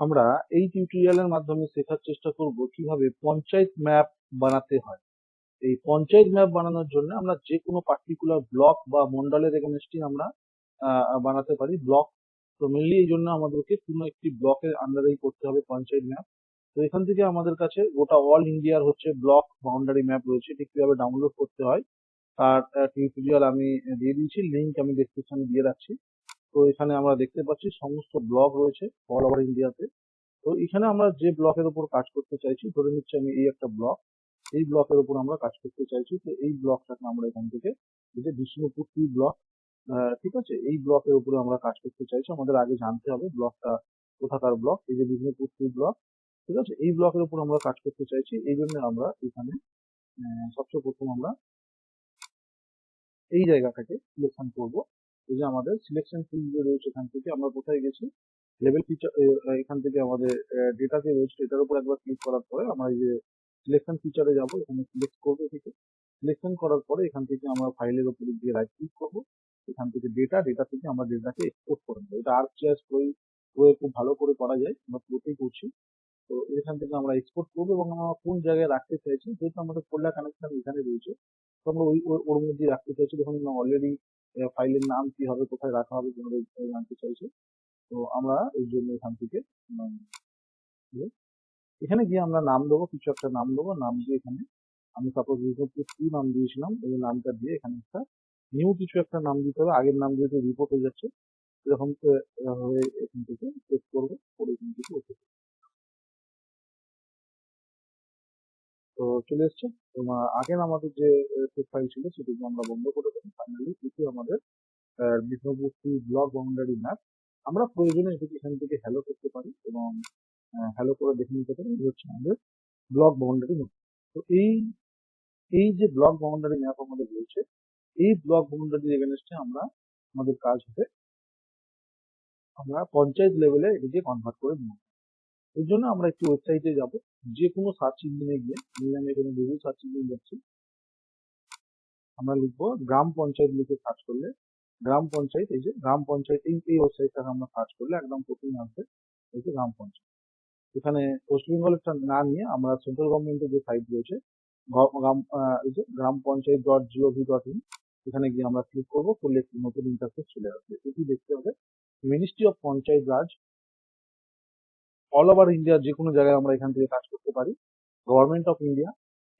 আমরা এই টিউটোরিয়ালের মাধ্যমে শেখার চেষ্টা করব কীভাবে পঞ্চায়েত ম্যাপ বানাতে হয়। এই পঞ্চায়েত ম্যাপ বানানোর জন্য আমরা যে কোনো পার্টিকুলার ব্লক বা মন্ডলের এগেনস্টে আমরা বানাতে পারি। ব্লক তো মেনলি এই জন্য আমাদেরকে কোনো একটি ব্লকের আন্ডারেই করতে হবে পঞ্চায়েত ম্যাপ তো এখান থেকে আমাদের কাছে গোটা অল ইন্ডিয়ার হচ্ছে ব্লক বাউন্ডারি ম্যাপ রয়েছে। এটি কীভাবে ডাউনলোড করতে হয়, তার টিউটোরিয়াল আমি দিয়ে দিয়েছি। লিঙ্ক আমি ডেসক্রিপশনে দিয়ে রাখছি। তো এখানে আমরা দেখতে পাচ্ছি সমস্ত ব্লক রয়েছে অল ওভার ইন্ডিয়াতে। তো এখানে আমরা যে ব্লকের উপর কাজ করতে চাইছি, ধরে নিচ্ছি আমি এই একটা ব্লক, এই ব্লকের উপর আমরা কাজ করতে চাইছি। তো এই ব্লকটাকে আমরা এখান থেকে, এই যে বিষ্ণুপুর টি ব্লক ঠিক আছে? এই ব্লকের উপরে আমরা কাজ করতে চাইছি। আমাদের আগে জানতে হবে ব্লকটা কোথাকার ব্লক, এই যে বিষ্ণুপুর টি ব্লক, ঠিক আছে? এই ব্লকের উপর আমরা কাজ করতে চাইছি। এই জন্য আমরা এখানে সবচেয়ে প্রথম আমরা এই জায়গাটাকে সিলেকশন করব। এই যে আমাদের সিলেকশন ফিল্ড যে রয়েছে এখান থেকে আমরা কোথায় গেছি? লেভেল ফিচার এখান থেকে আমাদের ডেটা যে রয়েছে এটার উপর একবার ক্লিক করার পরে আমরা এই যে সিলেকশন ফিচারে যাব, এখানে সিলেক্ট করব থেকে সিলেকশন করার পরে এখান থেকে আমরা ফাইলের উপরে গিয়ে রাইট ক্লিক করব। এখান থেকে ডেটা ডেটা থেকে আমরা ডেটাকে এক্সপোর্ট করে নেব। এটা আর্কজিএস প্রয়োগ খুব ভালো করে করা যায়, আমরা পুরোটাই করছি। তো এখান থেকে আমরা এক্সপোর্ট করব এবং আমরা কোন জায়গায় রাখতে চাইছি, যেহেতু আমাদের ফোল্ডার কানেকশন এখানে রয়েছে, তো আমরা ওই, ওর- মধ্যে রাখতে চাইছি। দেখুন অলরেডি ফাইলের নাম কি হবে, কোথায় রাখা হবে, কোনো জানতে চাইছে? তো আমরা এই জন্য এখান থেকে এখানে গিয়ে আমরা নাম দেবো, কিছু একটা নাম দেবো, নাম দিয়ে এখানে আমি সাপোজ রিপোর্ট কি নাম দিয়েছিলাম, এই নামটা দিয়ে এখানে একটা নিউ কিছু একটা নাম দিতে হবে, আগের নাম যেহেতু রিপোর্ট হয়ে যাচ্ছে, এরকম হয়ে এখান থেকে চেক করব করে এখান থেকে ওকে তো চলে এসছে। তোমার আগের আমাদের যে সেট ফাইল ছিল সেটিকে আমরা বন্ধ করে দেবো। ফাইনালি এটি আমাদের বিষ্ণুপুর ব্লক বাউন্ডারি ম্যাপ আমরা প্রয়োজনে এটিকে এখান থেকে হ্যালো করতে পারি এবং হ্যালো করে দেখে নিতে পারি। এই হচ্ছে আমাদের ব্লক বাউন্ডারি ম্যাপ তো এই এই যে ব্লক বাউন্ডারি ম্যাপ আমাদের রয়েছে, এই ব্লক বাউন্ডারি এগেনস্টে আমরা, আমাদের কাজ হবে আমরা পঞ্চায়েত লেভেলে এটিকে কনভার্ট করে নেব। এর জন্য আমরা একটি ওয়েবসাইটে যাব। যে কোনো সার্চ ইঞ্জিনে গিয়ে আমি এখানে গুগল সার্চ ইঞ্জিন যাচ্ছি আমরা লিখব গ্রাম পঞ্চায়েত লিখে সার্চ করলে, গ্রাম পঞ্চায়েত, এই যে গ্রাম পঞ্চায়েত, এই ওয়েবসাইটটাকে আমরা সার্চ করলে একদম প্রথমে আসবে এই যে গ্রাম পঞ্চায়েত। এখানে ওয়েস্ট বেঙ্গলেরটা না নিয়ে আমরা সেন্ট্রাল গভর্নমেন্টের যে সাইট রয়েছে এই যে গ্রাম panchayat dot gov dot in এখানে গিয়ে আমরা ক্লিক করব করলে একটি নতুন ইন্টারফেস চলে আসবে। এটি দেখতে হবে ministry of panchayat raj all over India যে কোনো জায়গায় আমরা এখান থেকে কাজ করতে পারি। গভর্নমেন্ট অফ ইন্ডিয়া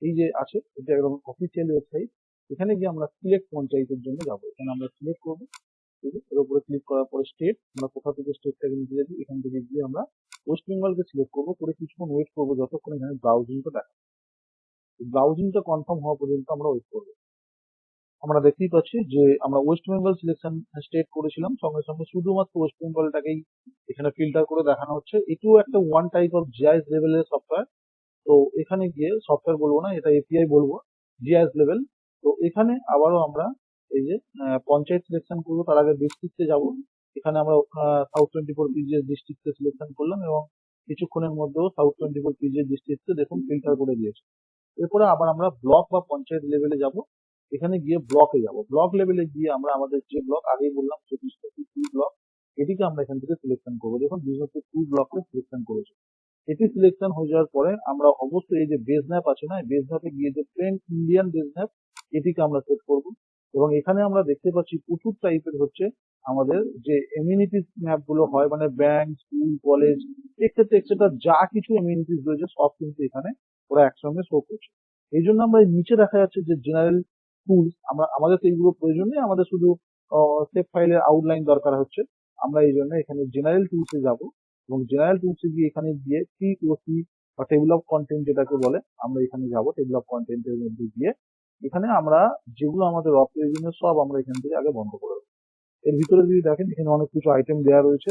এই যে আছে, এটা একদম অফিসিয়াল ওয়েবসাইট এখানে গিয়ে আমরা সিলেক্ট পঞ্চায়েতের জন্য যাব। এখানে আমরা সিলেক্ট করব। এর উপরে ক্লিক করার পরে স্টেট আমরা কোথা থেকে স্টেটটাকে নিতে যাচ্ছি, এখান থেকে গিয়ে আমরা ওয়েস্ট বেঙ্গলকে সিলেক্ট করব। করে কিছুক্ষণ ওয়েট করব, যতক্ষণ এখানে ব্রাউজিংটা দেখা ব্রাউজিংটা কনফার্ম হওয়া পর্যন্ত আমরা ওয়েট করব। আমরা দেখতেই পাচ্ছি যে আমরা ওয়েস্ট বেঙ্গল সিলেকশন স্টেট করেছিলাম। সঙ্গে সঙ্গে শুধুমাত্র ওয়েস্ট বেঙ্গলটাকেই এখানে ফিল্টার করে দেখানো হচ্ছে। এটিও একটা ওয়ান টাইপ অফ জিআইএস লেভেলের সফটওয়্যার তো এখানে গিয়ে সফটওয়্যার বলব না, এটা এপিআই বলব জিআইএস লেভেল তো এখানে আবারও আমরা এই যে পঞ্চায়েত সিলেকশন করব, তার আগে ডিস্ট্রিক্টে যাব। এখানে আমরা সাউথ টোয়েন্টি ফোর পিজিএস ডিস্ট্রিক্টে সিলেকশন করলাম এবং কিছুক্ষণের মধ্যেও সাউথ টোয়েন্টি ফোর পিজিএস ডিস্ট্রিক্টে দেখুন ফিল্টার করে দিয়েছে। এরপরে আবার আমরা ব্লক বা পঞ্চায়েত লেভেলে যাব। এখানে গিয়ে ব্লকে যাব। ব্লক লেভেলে গিয়ে আমরা আমাদের যে ব্লক আগেই বললাম চব্বিশ টু ব্লক এটিকে আমরা এখান থেকে সিলেকশন করব। দেখুন বিষ্ণুপুর টু ব্লকে সিলেকশন করেছি। এটি সিলেকশন হয়ে যাওয়ার পরে আমরা অবশ্যই এই যে বেস ম্যাপ আছে না বেস ম্যাপে গিয়ে যে প্লেন ইন্ডিয়ান বেস ম্যাপ এটিকে আমরা সেট করব। এবং এখানে আমরা দেখতে পাচ্ছি প্রচুর টাইপের হচ্ছে আমাদের যে এমিউনিটিস ম্যাপগুলো হয় মানে bank school college etcetera etcetera যা কিছু এমিউনিটিস রয়েছে, সব কিন্তু এখানে ওরা একসঙ্গে শো করছে। এই জন্য আমরা নিচে দেখা যাচ্ছে যে জেনারেল টুলস আমরা, আমাদের তো এইগুলো প্রয়োজন নেই আমাদের শুধু সেভ ফাইলের আউটলাইন দরকার হচ্ছে। আমরা এই জন্য এখানে জেনারেল টুলসে যাব এবং জেনারেল টুলসে গিয়ে এখানে গিয়ে টিওসি বা টেবিল অফ কন্টেন্ট যেটাকে বলে, আমরা এখানে যাব টেবিল অফ কন্টেন্টের মধ্যে গিয়ে। এখানে আমরা যেগুলো আমাদের অপ্রয়োজনীয় সব আমরা এখান থেকে আগে বন্ধ করে দেবো। এর ভিতরে যদি দেখেন, এখানে অনেক কিছু আইটেম দেওয়া রয়েছে।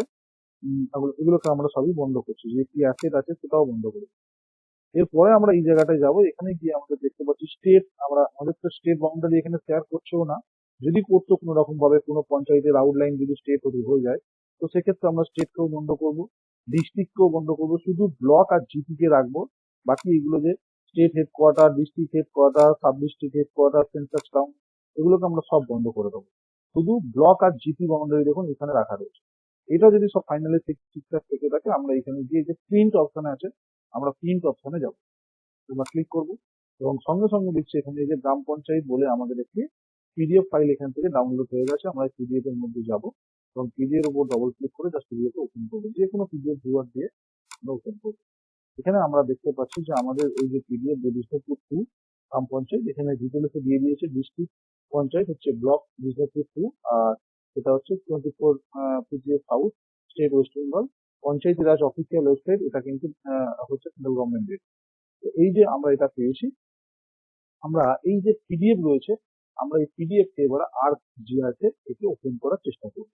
এগুলোকে আমরা সবই বন্ধ করছি। যে কি অ্যাসেট আছে সেটাও বন্ধ করে। এরপরে আমরা এই জায়গাটায় যাব। এখানে গিয়ে আমরা দেখতে পাচ্ছি স্টেট আমরা আমাদের তো স্টেট বাউন্ডারি এখানে শেয়ার করছেও না। যদি করতো কোনো রকম ভাবে কোনো পঞ্চায়েতের আউটলাইন যদি স্টেট হয়ে যায়, তো সেক্ষেত্রে আমরা স্টেটকেও বন্ধ করব ডিস্ট্রিক্টকেও বন্ধ করব। শুধু ব্লক আর জিপি কে রাখব। বাকি এগুলো যে state headquarter district headquarter sub district headquarter census town এগুলোকে আমরা সব বন্ধ করে দেবো। শুধু ব্লক আর জিপি বাউন্ডারি দেখুন এখানে রাখা রয়েছে। এটা যদি সব ফাইনালি ঠিকঠাক থেকে থাকে, আমরা এখানে গিয়ে যে প্রিন্ট অপশনে আছে আমরা প্রিন্ট অপশনে যাব। এবার ক্লিক করব এবং সঙ্গে সঙ্গে দেখছি এখানে যে গ্রাম পঞ্চায়েত বলে আমাদের একটি পিডিএফ ফাইল এখান থেকে ডাউনলোড হয়ে গেছে। আমরা পিডিএফ এর মধ্যে যাব এবং পিডিএফ এর উপর ডবল ক্লিক করে জাস্ট পিডিএফ ওপেন করব। যে কোনো পিডিএফ ভিউয়ার দিয়ে আমরা ওপেন করব। এখানে আমরা দেখতে পাচ্ছি যে আমাদের এই যে পিডিএফ বিষ্ণুপুর টু গ্রাম পঞ্চায়েত, এখানে ডিটেলসে দিয়ে দিয়েছে ডিস্ট্রিক্ট পঞ্চায়েত, হচ্ছে ব্লক বিষ্ণুপুর টু আর এটা হচ্ছে twenty four PDF south state West Bengal panchayat raj official website এটা কিন্তু হচ্ছে সেন্ট্রাল গভর্নমেন্টের তো এই যে আমরা এটা পেয়েছি, আমরা এই যে পিডিএফ রয়েছে, আমরা এই পিডিএফ কে এবার আর জিআরতে একে ওপেন করার চেষ্টা করব।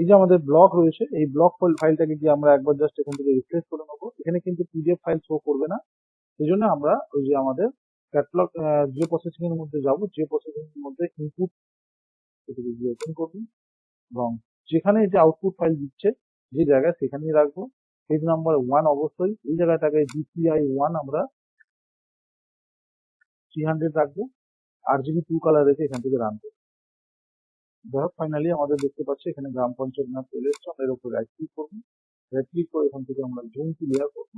এই যে আমাদের ব্লক রয়েছে, এই ব্লক ফাইলটাকে গিয়ে আমরা একবার জাস্ট এখান থেকে রিফ্রেশ করে নেব। এখানে কিন্তু পিডিএফ ফাইল শো করবে না। সেই জন্য আমরা ওই যে আমাদের ক্যাটলগ যে প্রসেসিং এর মধ্যে যাব, যে প্রসেসিং এর মধ্যে ইনপুট এটাকে গিয়ে ওপেন করব। এবং যেখানে যে আউটপুট ফাইল দিচ্ছে, যে জায়গায় সেখানেই রাখব। পেজ নাম্বার ওয়ান অবশ্যই, এই জায়গাটাকে জিপিআই ওয়ান আমরা থ্রি হান্ড্রেড রাখব। আর জিবি টু কালার রেখে এখান থেকে রান করব। ফাইনালি আমাদের দেখতে পাচ্ছি এখানে গ্রাম পঞ্চায়েত ম্যাপ চলে এসছে। আমরা এর উপর রাইট ক্লিক করব। রাইট ক্লিক করে এখান থেকে আমরা জুম ক্লিয়ার করব।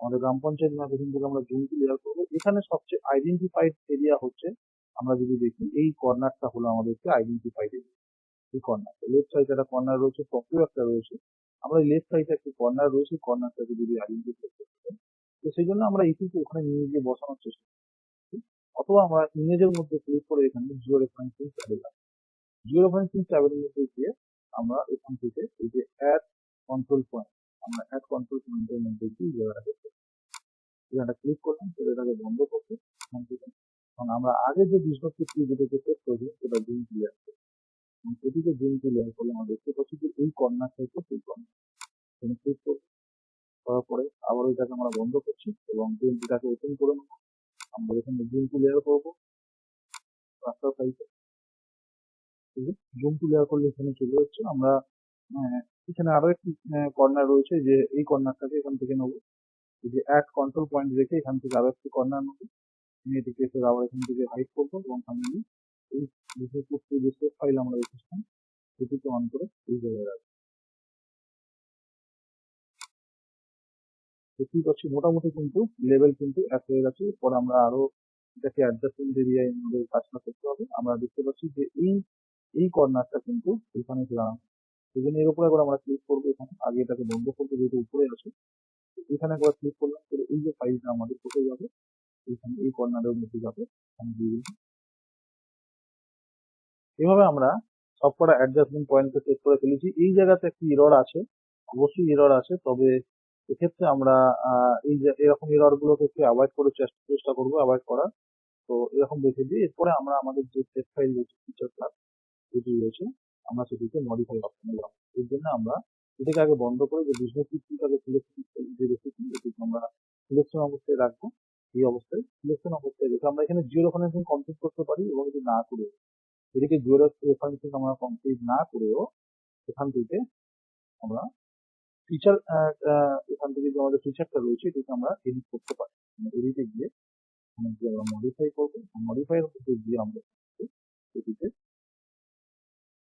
আমাদের গ্রাম পঞ্চায়েত ম্যাপ এখান থেকে আমরা জুম ক্লিয়ার করব। এখানে সবচেয়ে আইডেন্টিফাইড এরিয়া হচ্ছে আমরা যদি দেখি, এই কর্নারটা হলো আমাদেরকে আইডেন্টিফাইড এরিয়া এই কর্নার লেফট সাইডে একটা কর্নার রয়েছে টপেও একটা রয়েছে। আমরা লেফট সাইডে একটা কর্নার রয়েছে কর্নারটাকে যদি আইডেন্টিফাই করতে পারি, তো সেই জন্য আমরা এটিকে ওখানে নিয়ে গিয়ে বসানোর চেষ্টা করি। অথবা আমরা ইমেজের মধ্যে ক্লিক করে এখানে জিও রেফারেন্সিং ট্যাবে যাব জিও রেফারেন্সিং ট্যাবের মধ্যে গিয়ে আমরা এখান থেকে এই যে অ্যাড কন্ট্রোল পয়েন্ট আমরা অ্যাড কন্ট্রোল পয়েন্টের মধ্যে গিয়ে জায়গাটা দেখতে। জায়গাটা ক্লিক করলাম। সেটা এটাকে বন্ধ করতে এখান থেকে এবং আমরা আগে যে কি যেটাকে সেট করেছি সেটা জুম ক্লিয়ার এবং এটিকে জুম ক্লিয়ার করলে আমরা দেখতে পাচ্ছি যে এই কর্নার থেকে সেই কর্নার এখানে ক্লিক করব করার পরে আবার এটাকে আমরা বন্ধ করছি এবং এটাকে ওপেন করে নেব আমরা এখানে জুম ক্লিয়ার করব। রাস্তার সাইডে জুম ক্লিয়ার করলে এখানে চলে যাচ্ছে। আমরা আহ, এখানে আরও একটি কর্নার রয়েছে যে এই কর্নারটাকে এখান থেকে নেব। যে অ্যাড কন্ট্রোল পয়েন্ট রেখে এখান থেকে আরও একটি কর্নার নেব। নিয়ে এটিকে আবার এখান থেকে হাইড করব এবং ফাইনালি এই বিশেষ যে সেভ ফাইল আমরা রেখেছিলাম, সেটিকে অন করে এই জায়গায় রাখব। দেখতেই পাচ্ছি মোটামুটি কিন্তু লেভেল কিন্তু এক হয়ে গেছে। পরে আমরা আরও এটাকে অ্যাডজাস্টমেন্ট এরিয়ায় আমাদের কাজটা করতে হবে। আমরা দেখতে পাচ্ছি যে এই এই কর্নারটা কিন্তু এখানে দাঁড়ানো সেই জন্য এর উপরে একবার আমরা ক্লিক করব এখানে। আগে এটাকে বন্ধ করব, যেহেতু উপরে আছে। এখানে একবার ক্লিক করলাম এই যে ফাইলটা আমাদের কোথায় যাবে? এখানে এই কর্নারের মধ্যে যাবে। দিয়ে। এভাবে আমরা সবকটা অ্যাডজাস্টমেন্ট পয়েন্টকে সেট করে ফেলেছি। এই জায়গাতে একটি এরর আছে। অবশ্যই এরর আছে, তবে এক্ষেত্রে আমরা এই যে এরকম এরর গুলোকে একটু অ্যাভয়েড করে চেষ্টা করব অ্যাভয়েড করার। তো এরকম দেখে দিই এরপরে আমরা আমাদের যে সেট ফাইল রয়েছে ফিচার ক্লাস যেটি রয়েছে, আমরা সেটিকে মডিফাই অপশনে যাব এর জন্য আমরা এটাকে আগে বন্ধ করে যে বিজনেস সিস্টেমটাকে সিলেকশন যে রেসিপি এটিকে আমরা সিলেকশন অবস্থায় রাখব। এই অবস্থায় সিলেকশন অবস্থায় রেখে আমরা এখানে জিরো রেফারেন্সিং কমপ্লিট করতে পারি এবং এটি না করে এদিকে জিরো রেফারেন্সিং আমরা কমপ্লিট না করেও এখান থেকে আমরা ফিচার এখান থেকে যে আমাদের ফিচারটা রয়েছে, এটাকে আমরা এডিট করতে পারি। এডিটে গিয়ে এখানে গিয়ে আমরা মডিফাই করব? মডিফাই মধ্যে গিয়ে আমরা এটিতে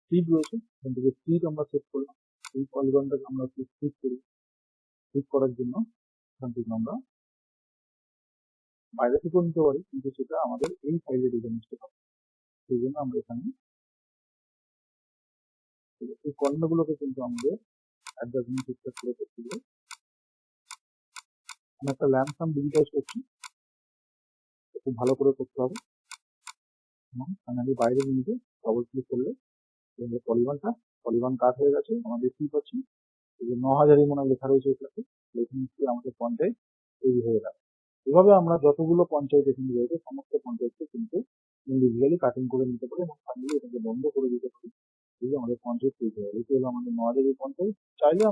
স্পিড রয়েছে, এখান থেকে স্পিড আমরা সেট করলাম এই পলিগনটাকে আমরা স্পিড করি। স্পিড করার জন্য এখান থেকে আমরা বাইরে থেকেও নিতে পারি, কিন্তু সেটা আমাদের এই ফাইলে রেখে নিতে হবে। সেই জন্য আমরা এখানে এই কর্ণগুলোকে কিন্তু আমাদের অ্যাডজাস্টমেন্ট ঠিকঠাক করে করতে হবে। আমি একটা ল্যাম্প সাম ডিজিটাইজ করছি। খুব ভালো করে করতে হবে। এবং ফাইনালি বাইরে নিয়ে ডবল ক্লিক করলে পলিগনটা পলিগন কাট হয়ে গেছে, আমরা দেখতেই পাচ্ছি। এই যে ন হাজারই মনে লেখা রয়েছে এটাতে। নিশ্চয়ই আমাদের পঞ্চায়েত তৈরি হয়ে গেল এভাবে আমরা যতগুলো পঞ্চায়েত এখানে রয়েছে, সমস্ত পঞ্চায়েতকে কিন্তু ইন্ডিভিজুয়ালি কাটিং করে নিতে পারি এবং ফাইনালি এটাকে বন্ধ করে দিতে পারি। এই আমাদের পঞ্চায়েত তৈরি হয়ে এটি হলো আমাদের নয়াদেবী পঞ্চায়েত। চাইলে